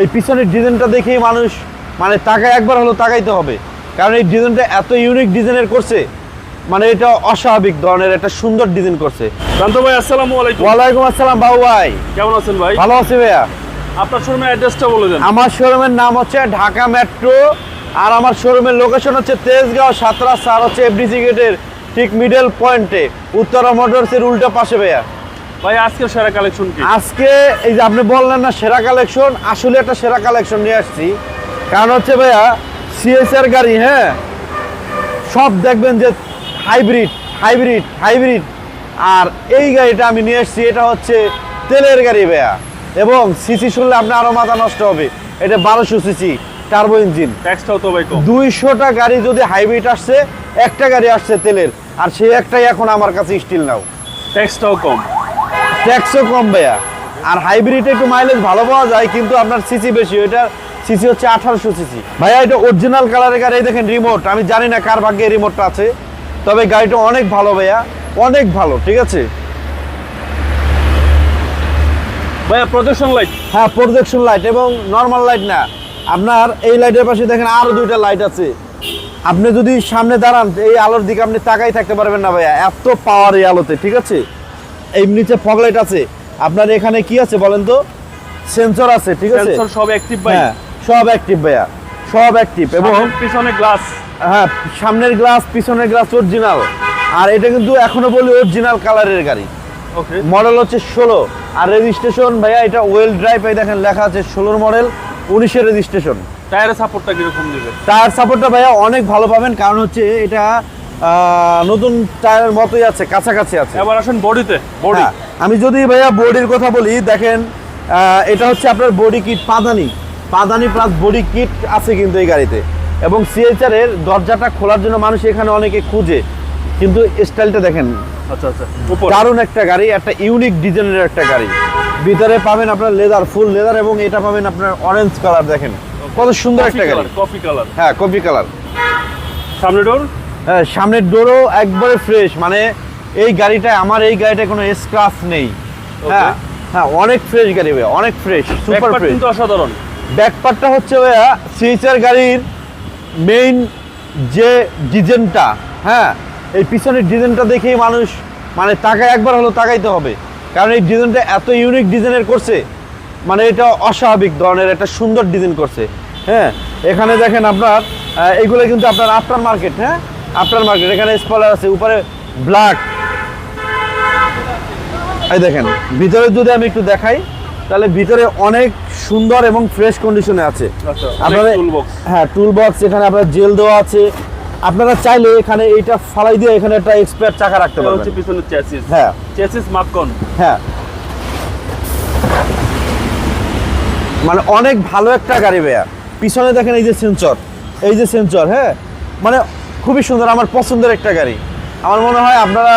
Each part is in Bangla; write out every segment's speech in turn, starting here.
এই পিছনের ডিজাইনটা দেখেই মানুষ মানে তাকায় একবার হলো তাকাইতে হবে। কারণ এই ডিজাইনটা এত ইউনিক ডিজাইনের করছে মানে এটা অস্বাভাবিক ধরনের একটা সুন্দর ডিজাইন করছে। শান্ত ভাই আসসালামু আলাইকুম। ওয়ালাইকুম আসসালাম বাবু ভাই। কেমন আছেন ভাই? ভালো আছি ভাইয়া। আপনার শোরুমের অ্যাড্রেসটা বলে দেন। আমার শোরুমের নাম হচ্ছে ঢাকা মেট্রো আর আমার শোরুমের লোকেশন হচ্ছে তেজগাঁও সাতরা সার হচ্ছে এফডিসি গেটের ঠিক মিডল পয়েন্টে উত্তরা মোটরসের উল্টা পাশে ভাইয়া। ভাই আজকের সেরা কালেকশন কি? আজকে এই যে আপনি বললেন না সেরা কালেকশন আসলে একটা সেরা কালেকশন নিয়ে আসছি। কারণ হচ্ছে ভাইয়া সিএসআর গাড়ি হ্যাঁ? সব দেখবেন যে হাইব্রিড হাইব্রিড হাইব্রিড। আর এই গাড়িটা আমি নিয়ে এসেছি এটা হচ্ছে তেলের গাড়ি ভাইয়া। এবং সিসি শুনলে আপনার আরও মাথা নষ্ট হবে। এটা বারোশো সিসি টার্বো ইঞ্জিন দুইশোটা গাড়ি যদি হাইব্রিড আসছে একটা গাড়ি আসছে তেলের। আর সেই একটাই এখন আমার কাছে স্টিল নাও ট্যাক্সটাও কম। ট্যাক্সও কম ভাইয়া। আর হাইব্রিডে একটু মাইলেজ ভালো পাওয়া যায় কিন্তু আপনার সিসি বেশি ওইটা সিসি হচ্ছে আঠারোশো সিসি ভাইয়া এটা অরিজিনাল কালারের গাড়ি দেখেন রিমোট আমি জানি না কার ভাগ্যে রিমোটটা আছে তবে গাড়িটা অনেক ভালো ভাইয়া অনেক ভালো ঠিক আছে? ভাইয়া প্রদর্শন লাইট হ্যাঁ প্রজেকশন লাইট এবং নর্মাল লাইট না। আপনার এই লাইটের পাশে দেখেন আরও দুইটা লাইট আছে। আপনি যদি সামনে দাঁড়ান এই আলোর দিকে আপনি তাকাই থাকতে পারবেন না ভাইয়া এত পাওয়ার এই আলোতে ঠিক আছে? এই নিচে ফগ লাইট আছে। আপনার এখানে কি আছে বলেন তো? সেন্সর আছে ঠিক আছে? সেন্সর সব অ্যাক্টিভ ভাই। হ্যাঁ সব অ্যাক্টিভ ভাইয়া। সব অ্যাক্টিভ এবং পিছনে গ্লাস হ্যাঁ সামনের গ্লাস পিছনের গ্লাস অরিজিনাল আর এটা কিন্তু এখনও বলি অরিজিনাল কালারের গাড়ি। ওকে মডেল হচ্ছে ষোলো। আর রেজিস্ট্রেশন ভাইয়া এটা ওয়েল ড্রাইভ এই দেখেন লেখা আছে ষোলোর মডেল উনিশের রেজিস্ট্রেশন টায়ারের সাপোর্টটা কীরকম দিবে? টায়ার সাপোর্টটা ভাইয়া অনেক ভালো পাবেন কারণ হচ্ছে এটা নতুন টায়ারের মতোই আছে কাছাকাছি আছে। এবার আসেন বডিতে বডি। হ্যাঁ, আমি যদি ভাইয়া বডির কথা বলি দেখেন এটা হচ্ছে আপনার বডি কিট পাদানি। পাদানি প্লাস বডি কিট আছে কিন্তু এই গাড়িতে। এবং সিএচআর এর দরজাটা খোলার জন্য মানুষ এখানে অনেকে খুঁজে। কিন্তু স্টাইলটা দেখেন আচ্ছা আচ্ছা দারুণ একটা গাড়ি একটা ইউনিক ডিজাইনের একটা গাড়ি। ভিতরে পাবেন আপনার লেদার ফুল লেদার এবং এটা পাবেন আপনার অরেঞ্জ কালার দেখেন। কত সুন্দর একটা গাড়ি। কফি কালার হ্যাঁ কপি কালার সামনে ডোর সামনের ডোরও একবারে ফ্রেশ মানে এই গাড়িটায় আমার এই গাড়িটায় কোনো স্ক্রাচ নেই। হ্যাঁ হ্যাঁ অনেক ফ্রেশ গাড়ি ভাইয়া অনেক ফ্রেশ সুপার ফ্রেশ কিন্তু অসাধারণ। ব্যাকপার্টটা হচ্ছে ভাইয়া সিএচআর গাড়ির মেইন যে ডিজাইনটা হ্যাঁ এই পিছনের ডিজাইনটা দেখেই মানুষ মানে তাকায় একবার হলো তাকাইতে হবে। কারণ এই ডিজাইনটা এত ইউনিক ডিজাইনের করছে মানে এটা অস্বাভাবিক ধরনের একটা সুন্দর ডিজাইন করছে। হ্যাঁ এখানে দেখেন আপনার এইগুলো কিন্তু আপনার আফটার মার্কেট হ্যাঁ? আফটার মার্কেট এখানে স্পলার আছে উপরে ব্ল্যাক এই দেখেন ভিতরে যদি আমি একটু দেখাই তাহলে ভিতরে অনেক সুন্দর এবং ফ্রেশ কন্ডিশনে আছে। আচ্ছা আপনারা টুল বক্স হ্যাঁ টুল বক্স এখানে আপনার জেল দেওয়া আছে। আপনারা চাইলে এখানে এইটা ফালাই দিয়ে এখানে একটা এক্সপায়ার চাকা রাখতে এটা হচ্ছে পারবেন পিছনের চ্যাসিস হ্যাঁ। চ্যাসিস মাপকন হ্যাঁ। মানে অনেক ভালো একটা গাড়ি ভাইয়া। পিছনে দেখেন এই যে সেন্সর এই যে সেন্সর হ্যাঁ? মানে খুবই সুন্দর আমার পছন্দের একটা গাড়ি। আমার মনে হয় আপনারা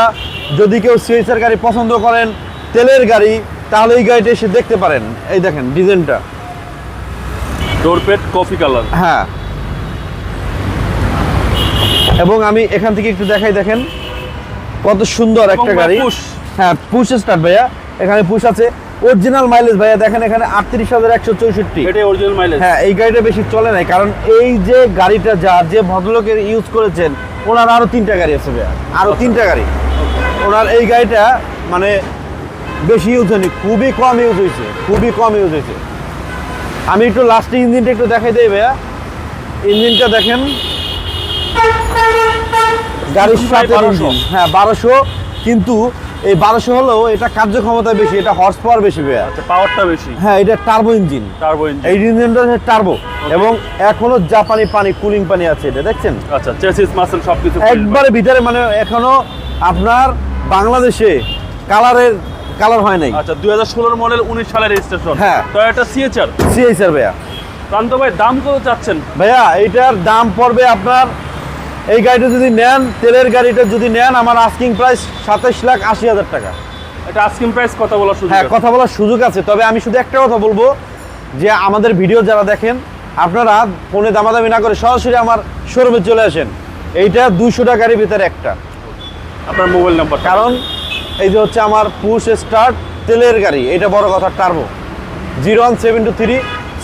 যদি কেউ সিএসআর গাড়ি পছন্দ করেন তেলের গাড়ি তাহলে এই গাড়িটা এসে দেখতে পারেন। এই দেখেন ডিজাইনটা। ডোর পেট কফি কালার হ্যাঁ। এবং আমি এখান থেকে একটু দেখাই দেখেন। কত সুন্দর একটা গাড়ি। হ্যাঁ পুশ স্টার্ট ভাইয়া। এখানে পুশ আছে। অরিজিনাল মাইলেজ ভাইয়া দেখেন এখানে আটত্রিশ হাজার একশো চৌষট্টি। এটাই অরিজিনাল মাইলেজ হ্যাঁ এই গাড়িটা বেশি চলে নাই কারণ এই যে গাড়িটা যার যে ভদ্রলোকের ইউজ করেছেন ওনার আরও তিনটা গাড়ি আছে ভাইয়া আরও তিনটা গাড়ি। ওনার এই গাড়িটা মানে বেশি ইউজ হয়নি খুবই কম ইউজ হয়েছে খুবই কম ইউজ হয়েছে। আমি একটু লাস্টে ইঞ্জিনটা একটু দেখাই দেই ভাইয়া। ইঞ্জিনটা দেখেন। গাড়ির সাথে হ্যাঁ বারোশো কিন্তু এই বারোশো হলেও এটা কার্যক্ষমতা বেশি এটা হর্স পাওয়ার বেশি ভাইয়া। আচ্ছা পাওয়ারটা বেশি? হ্যাঁ এটা টার্বো ইঞ্জিন টার্বো ইঞ্জিন এই ইঞ্জিনটা হচ্ছে টার্বো এবং এখনও জাপানি পানি কুলিং পানি আছে এটা দেখছেন? আচ্ছা চেসিস মাসেল সবকিছু একবারে ভিতরে মানে এখনও আপনার বাংলাদেশে কালারের কালার হয় নাই। আচ্ছা দুই হাজার ষোলোর মডেল উনিশ সালের রেজিস্ট্রেশন হ্যাঁ। টয়োটা সিএচআর সিএইচআর ভাইয়া। প্রান্ত ভাই দাম কত চাচ্ছেন? ভাইয়া এইটার দাম পড়বে আপনার এই গাড়িটা যদি নেন তেলের গাড়িটা যদি নেন আমার আস্কিং প্রাইস সাতাশ লাখ আশি হাজার টাকা। এটা আস্কিং প্রাইস কথা বলার সুযোগ হ্যাঁ কথা বলার সুযোগ আছে। তবে আমি শুধু একটা কথা বলব যে আমাদের ভিডিও যারা দেখেন আপনারা ফোনে দামাদামি না করে সরাসরি আমার শোরুমে চলে আসেন। এইটা দুশো গাড়ির ভিতরে একটা। আপনার মোবাইল নাম্বার কারণ এই যে হচ্ছে আমার পুশ স্টার্ট তেলের গাড়ি এটা বড় কথা turbo zero one seven two three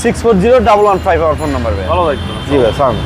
six four zero double one five আমার ফোন নাম্বার ভালো জি ভাই সালাম।